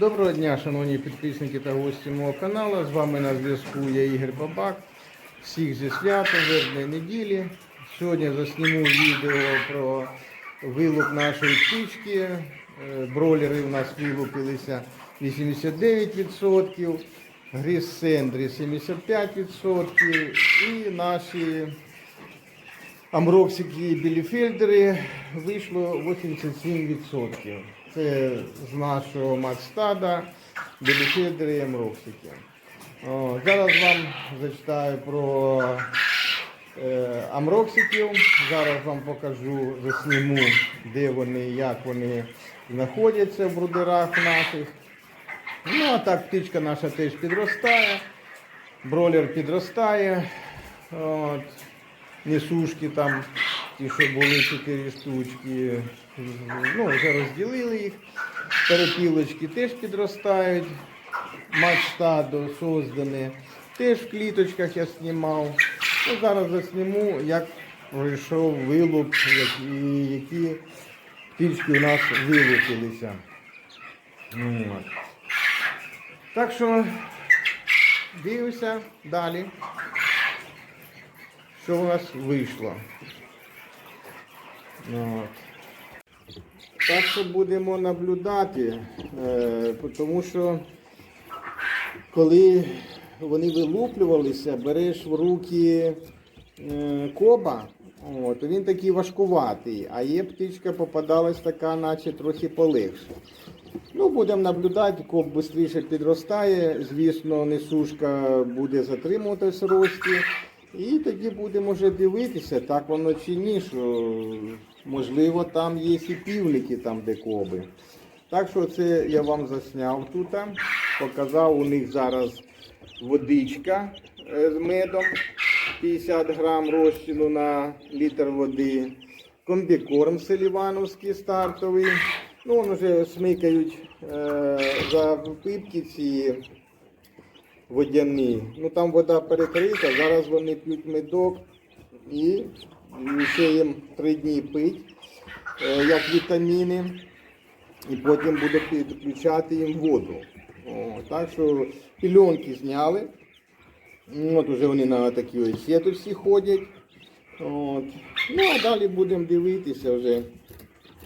Доброго дня, шановні підписники та гості мого каналу. З вами на зв'язку я Ігор Бабак. Всіх зі святом вербної неділі. Сьогодні засніму відео про вилуп нашої птички. Е, Бролери у нас вилупилися 89%, гріз сендрі 75% і наші Амроксики і біліфельдери вийшло 87%. Це з нашого матстада, біліфельдери і амроксики. Зараз вам зачитаю про е, амроксиків. Зараз вам покажу, засніму, де вони, як вони знаходяться в брудерах наших. Ну а так птичка наша теж підростає. Бролер підростає. От. Несушки там, ті, що були 4 штучки. Ну, вже розділили їх. Перепілочки теж підростають. Матстадо создані. Теж в кліточках я знімав. Ну, зараз засніму, як пройшов вилуп, які, які птички у нас вилупилися. От. Так що дивимося далі. Що у нас вийшло? От. Так що будемо наблюдати, е, тому що коли вони вилуплювалися, береш в руки е, коба, то він такий важкуватий, а є птичка попадалась така, наче трохи полегше. Ну, будемо наблюдати, коб швидше підростає, звісно, несушка буде затримуватись в рості. І тоді будемо вже дивитися, так воно чи ні, що можливо там є і півники, там де коби. Так що це я вам засняв тут, показав у них зараз водичка е, з медом, 50 грам розчину на літр води, комбікорм селівановський стартовий. Ну, вони вже смикають е, за пипки ці водяні. Ну там вода перекрита, зараз вони п'ють медок і ще їм три дні пить, е, як вітаміни, і потім буде підключати їм воду. О, так що пільонки зняли. Ну, От уже вони на такій ось сіточці ходять. От. Ну а далі будемо дивитися вже.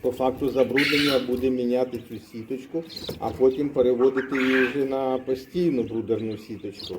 По факту забруднення будемо міняти цю сіточку, а потім переводити її вже на постійну брудерну сіточку.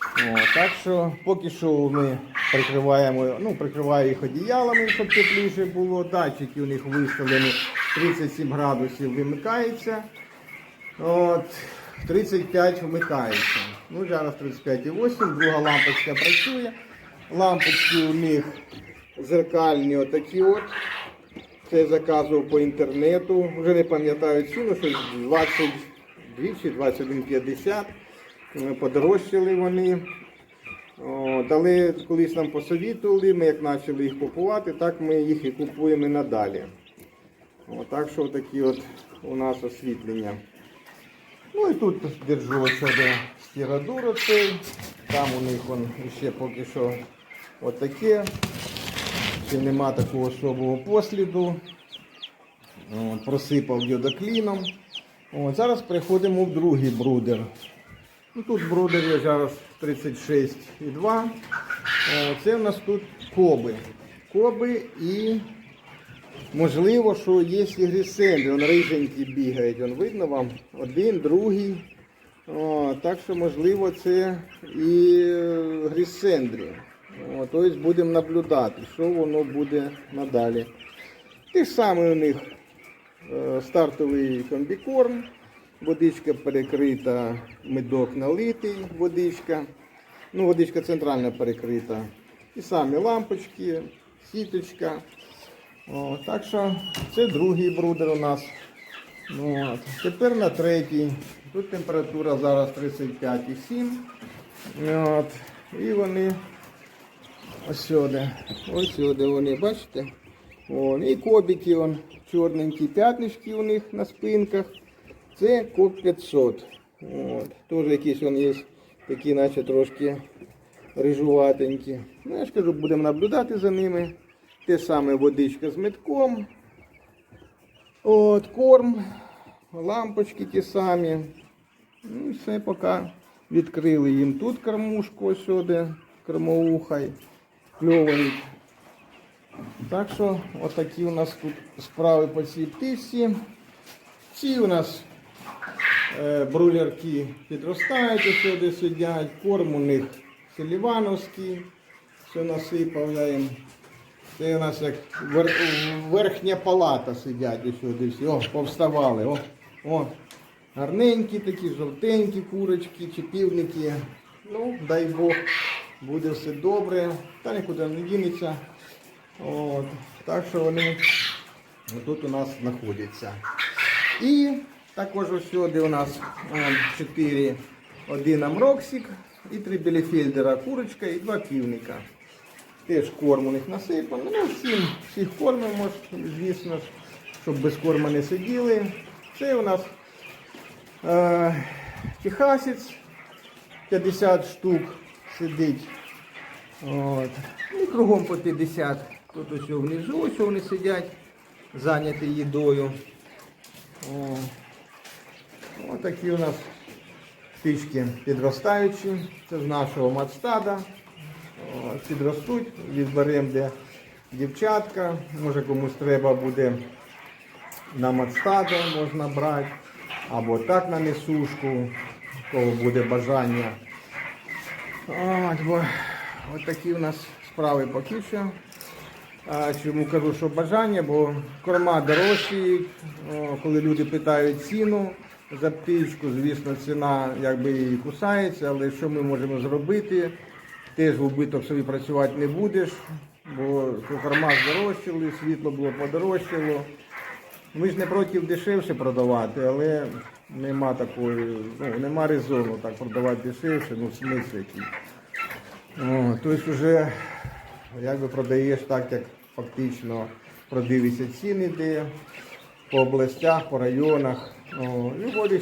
О, так що поки що ми прикриваємо, ну, прикриваю їх одіялами, щоб тепліше було. Датчики у них виставлені 37 градусів вимикається. От, 35 вмикається. Ну, зараз 35,8, друга лампочка працює. Лампочки у них зеркальні отакі от. Це заказував по інтернету. Вже не пам'ятаю ціну, щось 22 чи 21,50. Е, Подорожчали вони. О, дали колись нам посовітували, ми як почали їх купувати, так ми їх і купуємо і надалі. О, так що такі от у нас освітлення. Ну і тут держу ось сюди стірадуру цей. Там у них он ще поки що отаке. Ще нема такого особого посліду. От, просипав йодокліном. От, зараз переходимо в другий брудер. Ну, тут брудер є зараз 36,2. Це в нас тут коби. Коби і можливо, що є і грісенди. Вон риженькі бігають. Вон видно вам? Один, другий. О, так що можливо це і грісендрі. О, Тобто будемо наблюдати, що воно буде надалі. Те ж саме у них е, стартовий комбікорм, водичка перекрита, медок налитий, водичка. Ну, водичка центральна перекрита. І самі лампочки, сіточка. О, так що це другий брудер у нас. Ну, от. Тепер на третій. Тут температура зараз 35,7. От. І вони ось сюди. Ось сюди вони, бачите? Вон, і кобики вон, чорненькі п'ятнички у них на спинках. Це коб 500. От. Теж якісь вон є такі, наче трошки рижуватенькі. Ну, я ж кажу, будемо наблюдати за ними. Те саме водичка з метком. От, корм. лампочки ті самі. Ну, і все, поки відкрили їм тут кормушку ось сюди, кормоухай, кльовають. Так що отакі у нас тут справи по цій птиці. Ці у нас е, брулерки підростають, сюди сидять, корм у них селівановський, все насипав я їм. Це у нас як вер- верхня палата сидять ось сюди всі. О, повставали. О, о. Гарненькі такі, жовтенькі курочки чи півники. Ну, дай Бог, буде все добре, та нікуди не дінеться. От. Так що вони тут у нас знаходяться. І також ось сюди у нас 4, один амроксик і три біліфельдера курочка і два півника. Теж корм у них насипано. Ну, всім, всіх кормимо, звісно ж, щоб без корма не сиділи. Це у нас е, техасець, 50 штук сидить. От. І кругом по 50. Тут ось внизу, ось вони сидять, зайняті їдою. О. Ось такі у нас птички підростаючі. Це з нашого матстада. Підростуть, відберемо де дівчатка. Може комусь треба буде на матстадо можна брати. Або так на несушку, кого буде бажання. От, бо, такі у нас справи поки що. Чому кажу, що бажання, бо корма дорожчі, коли люди питають ціну за птичку, звісно, ціна якби і кусається, але що ми можемо зробити? Теж в убиток собі працювати не будеш, бо корма здорожчали, світло було подорожчало. Ми ж не проти дешевше продавати, але нема такої, ну, нема резону так продавати дешевше, ну смисл який. Тобто вже якби продаєш так, як фактично продивишся ціни, де по областях, по районах. О,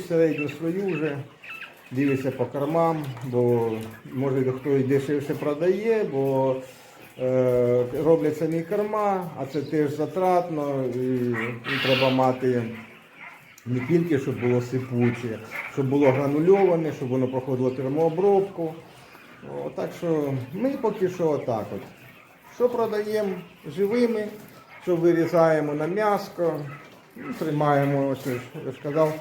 середню свою вже, дивишся по кормам, бо може хтось дешевше продає, бо е, роблять самі корма, а це теж затратно, і, і треба мати не тільки, щоб було сипуче, щоб було гранульоване, щоб воно проходило термообробку. О, так що ми поки що отак от. Що продаємо живими, що вирізаємо на м'яско, тримаємо, ось я ж я ж казав,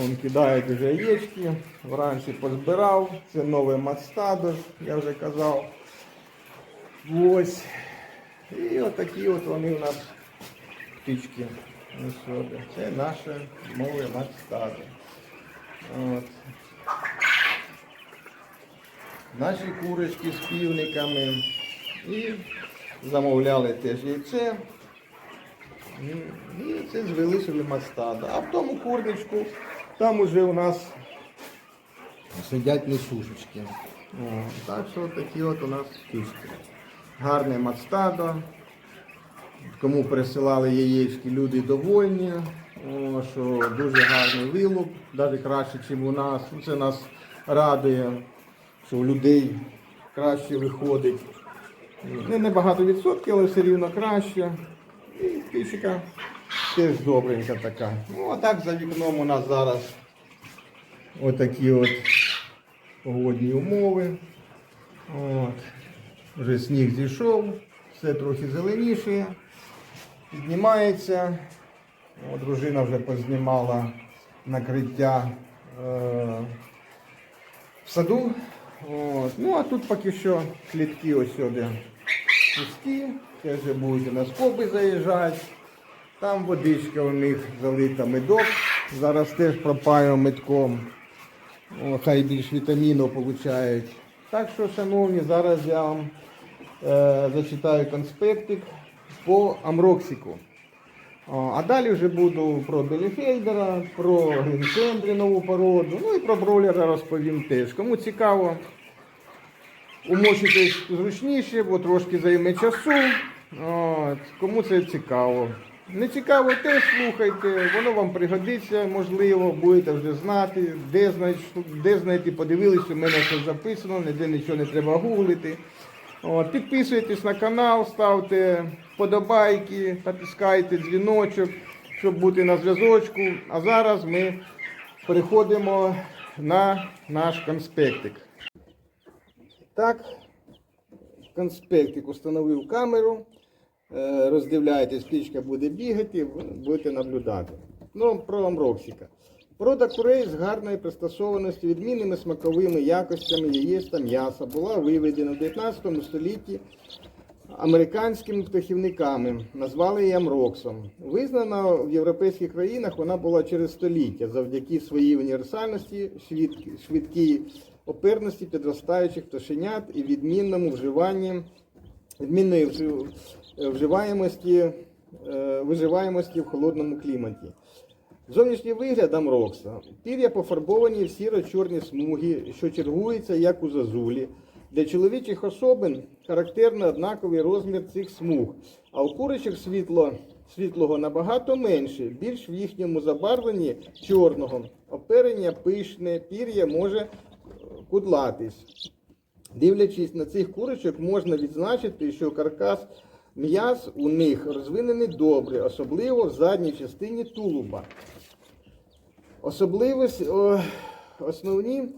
он кидають вже яєчки, вранці позбирав, це нове мацтадо, я вже казав. Ось. І отакі от вони у нас птички. Це наше нове мацтадо. От. Наші курочки з півниками. І замовляли теж яйце. І це звели собі мастада. А в тому курничку там уже у нас сидять несушечки. Так що такі от у нас птички. Гарне мастадо. Кому присилали яєчки, люди довольні, о, що дуже гарний вилуп, навіть краще, ніж у нас. Це нас радує, що у людей краще виходить. Не небагато відсотків, але все рівно краще. І птичка теж добренька така. Ну, а так за вікном у нас зараз отакі от погодні умови. От. Вже сніг зійшов, все трохи зеленіше, піднімається. От, дружина вже познімала накриття е, в саду. От. Ну а тут поки що клітки ось сюди пусті, це вже будуть у нас коби заїжджати. Там водичка у них залита медок. Зараз теж пропаю медком. О, хай більш вітаміну получають. Так що, шановні, зараз я вам е, зачитаю конспектик по амроксику. О, А далі вже буду про Беліфельдера, про Грінсендрі нову породу, ну і про бройлера розповім теж. Кому цікаво, умочитись зручніше, бо трошки займе часу. От, кому це цікаво. Не цікаво, теж слухайте, воно вам пригодиться, можливо, будете вже знати, де знайти, де знайти, подивилися, у мене все записано, ніде нічого не треба гуглити. От, підписуйтесь на канал, ставте вподобайки, натискайте дзвіночок. щоб бути на зв'язочку. А зараз ми переходимо на наш конспектик. Так, конспектик установив камеру. Е, Роздивляєтесь, птичка буде бігати, будете наблюдати. Ну, про амроксіка. Порода курей з гарною пристосованістю, відмінними смаковими якостями яєць та м'яса була виведена в 19 столітті американськими птахівниками. Назвали її амроксом. Визнана в європейських країнах вона була через століття завдяки своїй універсальності, швидкій, оперності підростаючих пташенят і відмінному вживанні відмінної вживаємості, е, виживаємості в холодному кліматі. Зовнішній вигляд амрокса. Пір'я пофарбовані в сіро-чорні смуги, що чергуються як у зазулі. Для чоловічих особин характерно однаковий розмір цих смуг, а у куричих світло, світлого набагато менше, більш в їхньому забарвленні чорного. Оперення пишне, пір'я може кудлатись. Дивлячись на цих курочок, можна відзначити, що каркас м'яс у них розвинений добре, особливо в задній частині тулуба. Основні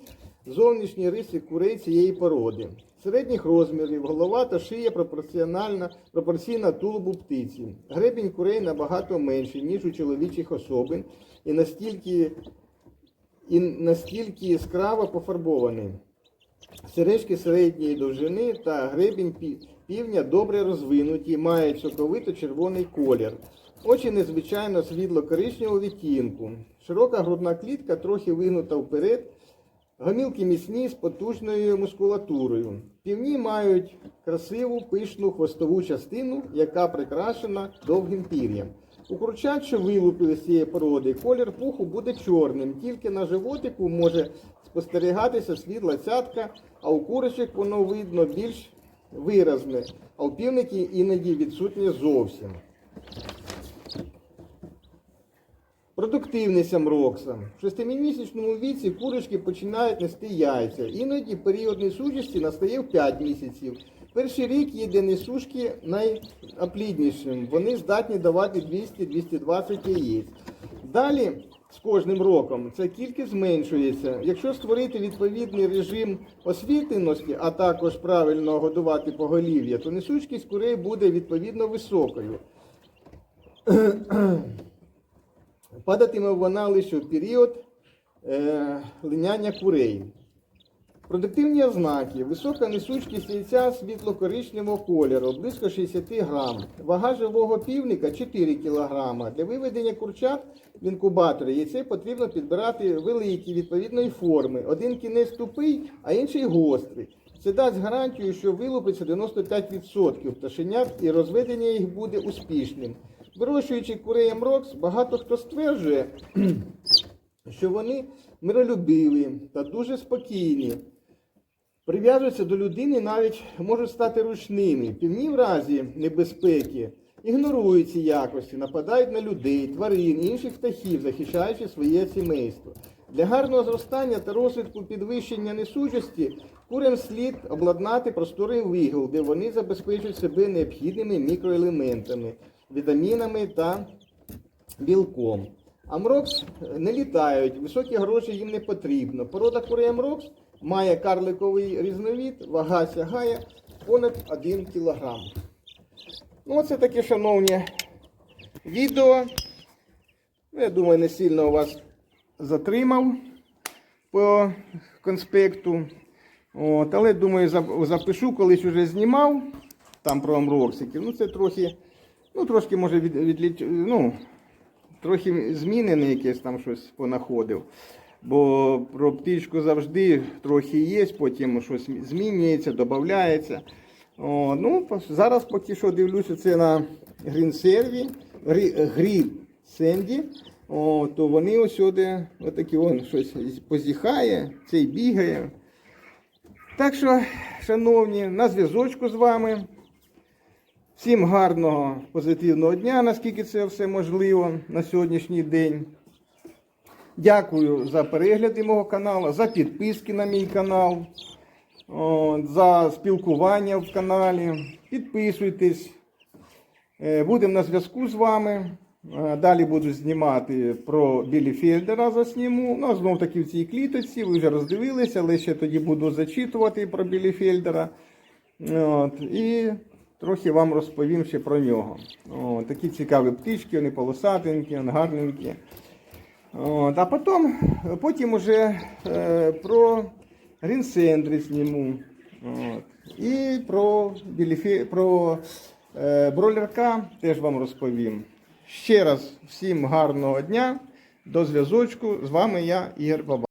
зовнішні риси курей цієї породи. Середніх розмірів, голова та шия пропорціональна, пропорційна тулубу птиці. Гребінь курей набагато менший, ніж у чоловічих особин, і настільки, і настільки яскраво пофарбований. Сережки середньої довжини та гребінь півня добре розвинуті, мають соковито-червоний колір. Очі незвичайно світло-коричневого відтінку. Широка грудна клітка трохи вигнута вперед. Гомілки міцні з потужною мускулатурою. Півні мають красиву пишну хвостову частину, яка прикрашена довгим пір'ям. У курчат, що вилупили з цієї породи, колір пуху буде чорним, тільки на животику може спостерігатися світла цятка, а у курочок воно видно більш виразне, а у півників іноді відсутнє зовсім. Продуктивність амрокса. В шестимісячному віці курочки починають нести яйця. Іноді період несучості настає в 5 місяців. Перший рік є для несушки найопліднішим. Вони здатні давати 200-220 яєць. Далі з кожним роком ця кількість зменшується. Якщо створити відповідний режим освітленості, а також правильно годувати поголів'я, то несучкість курей буде відповідно високою. Падатиме вона лише в період е, линяння курей. Продуктивні ознаки. Висока несучкість яйця світло-коричневого кольору, близько 60 грам. Вага живого півника 4 кг. Для виведення курчат в інкубаторі яйце потрібно підбирати великі відповідної форми. Один кінець тупий, а інший гострий. Це дасть гарантію, що вилупиться 95% пташенят і розведення їх буде успішним. Вирощуючи курей Амрокс, багато хто стверджує, що вони миролюбиві та дуже спокійні. Прив'язуються до людини, навіть можуть стати ручними. Півні в разі небезпеки ігнорують ці якості, нападають на людей, тварин, інших птахів, захищаючи своє сімейство. Для гарного зростання та розвитку підвищення несучості курям слід обладнати просторий вигул, де вони забезпечують себе необхідними мікроелементами, вітамінами та білком. Амрокс не літають, високі гроші їм не потрібно. Порода курей Амрокс має карликовий різновид, вага сягає понад 1 кг. Ну, оце таке, шановні, відео. Ну, Я думаю, не сильно вас затримав по конспекту. От, але думаю, запишу, колись вже знімав там про амроксиків. Ну, це трохи, ну, трошки може від, відліч... ну, трохи змінене якесь там щось понаходив. Бо про птичку завжди трохи є, потім щось змінюється, додається. О, ну, зараз поки що дивлюся це на грінсерві, грід сенді. О, то вони ось отакі вон щось позіхає, цей бігає. Так що, шановні, на зв'язочку з вами. Всім гарного позитивного дня, наскільки це все можливо на сьогоднішній день. Дякую за перегляди мого каналу, за підписки на мій канал, за спілкування в каналі. Підписуйтесь. Е, Будемо на зв'язку з вами. Е, Далі буду знімати про Білі Фельдера засніму. Ну, знов таки в цій кліточці, ви вже роздивилися, але ще тоді буду зачитувати про Білі Фельдера. От, і трохи вам розповім ще про нього. От, такі цікаві птички, вони полосатенькі, гарненькі. От, а потім, потім уже е, про Рінсендри зніму. От. І про, біліфі, про е, бролерка теж вам розповім. Ще раз всім гарного дня, до зв'язочку. З вами я, Ігор Баба.